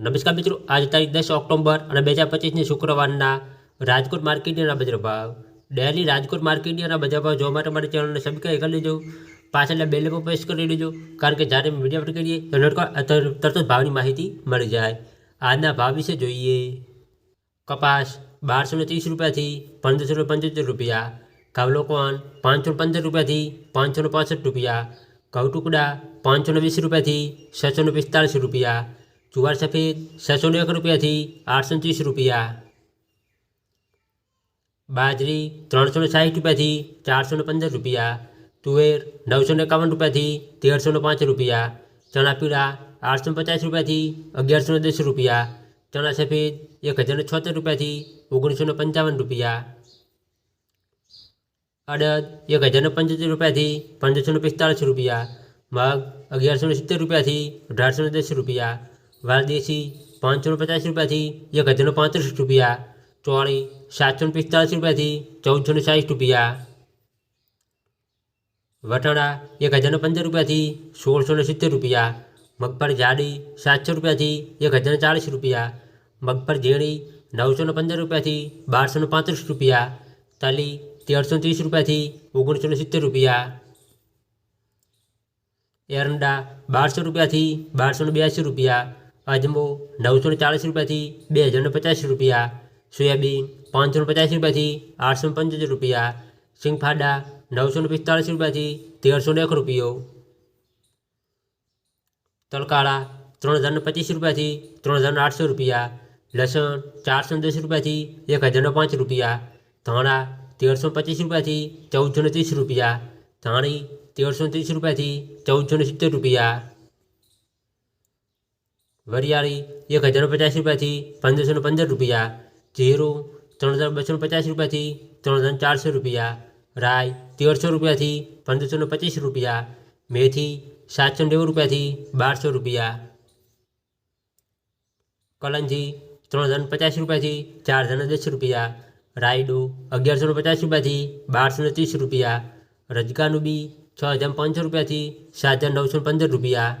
નમસ્કાર મિત્રો, આજ તારીખ દસ ઓક્ટોબર અને બે હજાર પચીસની શુક્રવારના રાજકોટ માર્કેટના બજાર ભાવ. ડેલી રાજકોટ માર્કેટના બજાર ભાવ જોવા માટે મારી ચેનલને સબસ્ક્રાઈબ કરી લેજો. પાછળના બેલ પર પ્રેસ કરી લેજો, કારણ કે જ્યારે વીડિયો અપલોડ કરીએ તો નોટકો- તરત જ ભાવની માહિતી મળી જાય. આજના ભાવ વિશે જોઈએ. કપાસ બારસો ને ત્રીસ રૂપિયાથી પંદરસો ને પંચોતેર રૂપિયા. કાવલોકોન પાંચસો પંદર રૂપિયાથી પાંચસો ને પાસઠ રૂપિયા. ઘઉં ટુકડા પાંચસો ને વીસ રૂપિયાથી છસો ને પિસ્તાળીસ રૂપિયા. જુવાર સફેદ છસો ને એક રૂપિયાથી આઠસો ને ત્રીસ રૂપિયા બાજરી ત્રણસો ને સાઠ રૂપિયાથી ચારસો ને પંદર રૂપિયા તુવેર નવસો ને એકાવન રૂપિયાથી તેરસો ને પાંચ રૂપિયા ચણા પીળા આઠસો ને પચાસ રૂપિયાથી અગિયારસો ને દસ રૂપિયા ચણા સફેદ એક હજાર ને છોતેર રૂપિયાથી ઓગણીસો ને પંચાવન રૂપિયા અડદ એક હજાર ને પંચોતેર રૂપિયાથી પંદરસો ને પિસ્તાળીસ રૂપિયા મગ અગિયારસો ને સિત્તેર રૂપિયાથી અઢારસો ને દસ રૂપિયા વાલદેશી પાંચસો ને પચાસ રૂપિયાથી એક હજારનો પાંત્રીસ રૂપિયા. ચોળી, સાતસો પિસ્તાળીસ રૂપિયાથી ચૌદસો ને ચાલીસ રૂપિયા. વટાણા, એક હજારનો પંદર રૂપિયાથી સોળસો ને સિત્તેર રૂપિયા. મગફળી જાડી, સાતસો રૂપિયાથી એક હજાર ને ચાળીસ રૂપિયા. મગફળી ઝીણી, નવસો ને પંદર રૂપિયાથી બારસો ને પાંત્રીસ રૂપિયા. તલી, તેરસો ત્રીસ રૂપિયાથી ઓગણીસો ને સિત્તેર રૂપિયા. એરંડા, બારસો રૂપિયાથી બારસો ને બ્યાસી રૂપિયા. અજમો નવસો ને ચાળીસ રૂપિયાથી બે હજાર ને પચાસ રૂપિયા સોયાબીન પાંચસો ને પચાસ રૂપિયાથી આઠસો ને પંચોતેર રૂપિયા સિંગફાડા નવસો ને પિસ્તાળીસ રૂપિયાથી તેરસો ને એક રૂપિયો તલકાળા ત્રણ હજાર ને પચીસ રૂપિયાથી ત્રણ હજાર ને આઠસો રૂપિયા લસણ ચારસો ને દસ રૂપિયાથી એક હજાર ને પાંચ રૂપિયા ધાણા તેરસો ને પચીસ રૂપિયાથી ચૌદસો ને ત્રીસ રૂપિયા ધાણી તેરસો ને ત્રીસ રૂપિયાથી ચૌદસો ને સિત્તેર રૂપિયા વરિયાળી એક હજાર ને પચાસ રૂપિયાથી પંદરસો ને પંદર રૂપિયા જીરું ત્રણ હજાર બસો ને પચાસ રૂપિયાથી ત્રણ હજાર ચારસો રૂપિયા રાઈ તેરસો રૂપિયાથી પંદરસો ને પચીસ રૂપિયા મેથી સાતસો નેવું રૂપિયાથી બારસો રૂપિયા કલંજી ત્રણ હજાર ને પચાસ રૂપિયાથી ચાર હજાર ને દસ રૂપિયા રાયડો અગિયારસો ને પચાસ રૂપિયાથી બારસો ને ત્રીસ રૂપિયા રજકાનું બી છ હજાર પાંચસો રૂપિયાથી સાત હજાર નવસો ને પંદર રૂપિયા